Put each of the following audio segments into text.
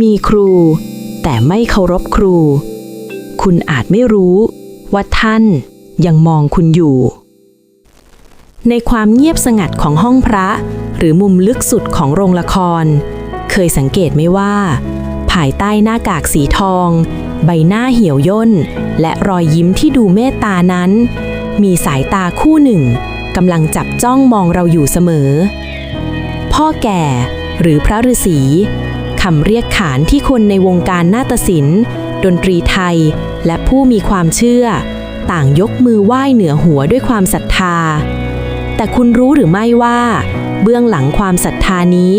มีครู แต่ไม่เคารพครู คุณอาจไม่รู้ ว่าท่านยังมองคุณอยู่ ในความเงียบสงัดของห้องพระ หรือมุมลึกสุดของโรงละคร เคยสังเกตไหมว่า ภายใต้หน้ากากสีทอง ใบหน้าเหี่ยวย่น และรอยยิ้มที่ดูเมตตานั้น มีสายตาคู่หนึ่งกำลังจับจ้องมองเราอยู่เสมอ พ่อแก่หรือพระฤาษี คำเรียกขานที่คนในวงการนาฏศิลป์ ดนตรีไทย และผู้มีความเชื่อ ต่างยกมือไหว้เหนือหัวด้วยความศรัทธา แต่คุณรู้หรือไม่ว่า เบื้องหลังความศรัทธานี้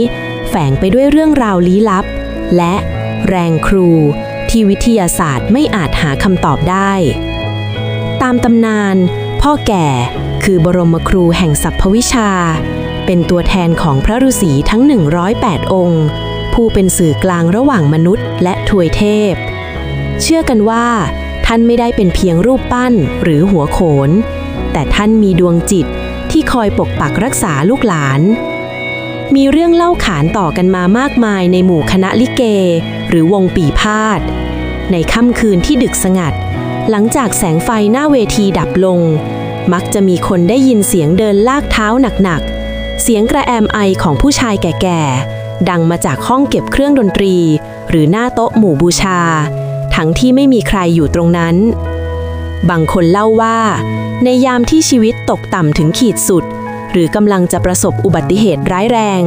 แฝงไปด้วยเรื่องราวลี้ลับ และแรงครู ที่วิทยาศาสตร์ไม่อาจหาคำตอบได้ ตามตำนาน พ่อแก่คือบรมครูแห่งสรรพวิชา เป็นตัวแทนของพระฤาษีทั้ง 108 องค์ ผู้เป็นสื่อกลางระหว่างมนุษย์ และทวยเทพ เชื่อกันว่า ท่านไม่ได้เป็นเพียงรูปปั้นหรือหัวโขน แต่ท่านมีดวงจิตที่คอยปกปักรักษาลูกหลาน มีเรื่องเล่าขานต่อกันมามากมายในหมู่คณะลิเก หรือวงปีพาดในค่ำคืนที่ดึกสงัด หลังจากแสงไฟหน้าเวทีดับลง มักจะมีคนได้ยินเสียงเดินลากเท้าหนักๆ เสียงกระแอมไอของผู้ชายแก่ๆ ดังมาจากห้องเก็บเครื่องดนตรี หรือหน้าโต๊ะหมู่บูชา ทั้งที่ไม่มีใครอยู่ตรงนั้น บางคนเล่าว่า ในยามที่ชีวิตตกต่ำถึงขีดสุด หรือกำลังจะประสบอุบัติเหตุร้ายแรง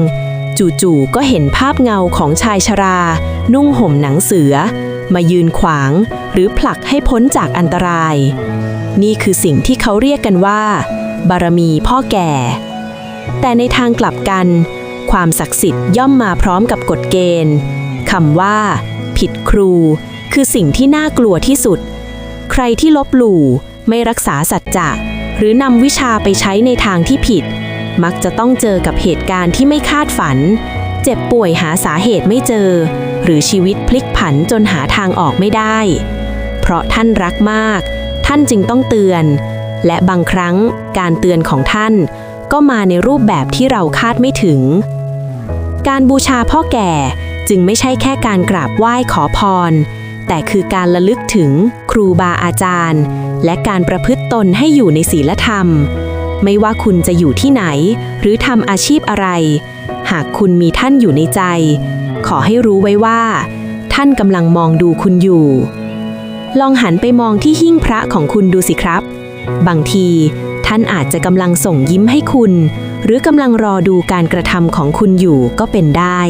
จู่ๆก็เห็นภาพเงาของชายชรา นุ่งห่มหนังเสือ มายืนขวาง หรือผลักให้พ้นจากอันตราย นี่คือสิ่งที่เขาเรียกกันว่า บารมีพ่อแก่ แต่ในทางกลับกัน ความศักดิ์สิทธิ์ย่อมมาพร้อมกับกฎเกณฑ์คำว่า ผิดครู คือสิ่งที่น่ากลัวที่สุด ใครที่ลบหลู่ไม่รักษาสัจจะหรือนำวิชาไปใช้ในทางที่ผิด มักจะต้องเจอกับเหตุการณ์ที่ไม่คาดฝัน เจ็บป่วยหาสาเหตุไม่เจอ หรือชีวิตพลิกผันจนหาทางออกไม่ได้ เพราะท่านรักมาก ท่านจึงต้องเตือน และบางครั้งการเตือนของท่าน ก็มาในรูปแบบที่เราคาดไม่ถึง การบูชาพ่อแก่จึงไม่ใช่แค่การกราบไหว้ขอพร แต่คือการระลึกถึงครูบาอาจารย์ และการประพฤติตนให้อยู่ในศีลธรรม ไม่ว่าคุณจะอยู่ที่ไหน หรือทำอาชีพอะไร หากคุณมีท่านอยู่ในใจ ขอให้รู้ไว้ว่า ท่านกำลังมองดูคุณอยู่ ลองหันไปมองที่หิ้งพระของคุณดูสิครับ บางทีท่านอาจจะกำลังส่งยิ้มให้คุณ หรือกำลังรอดูการกระทำของคุณอยู่ก็เป็นได้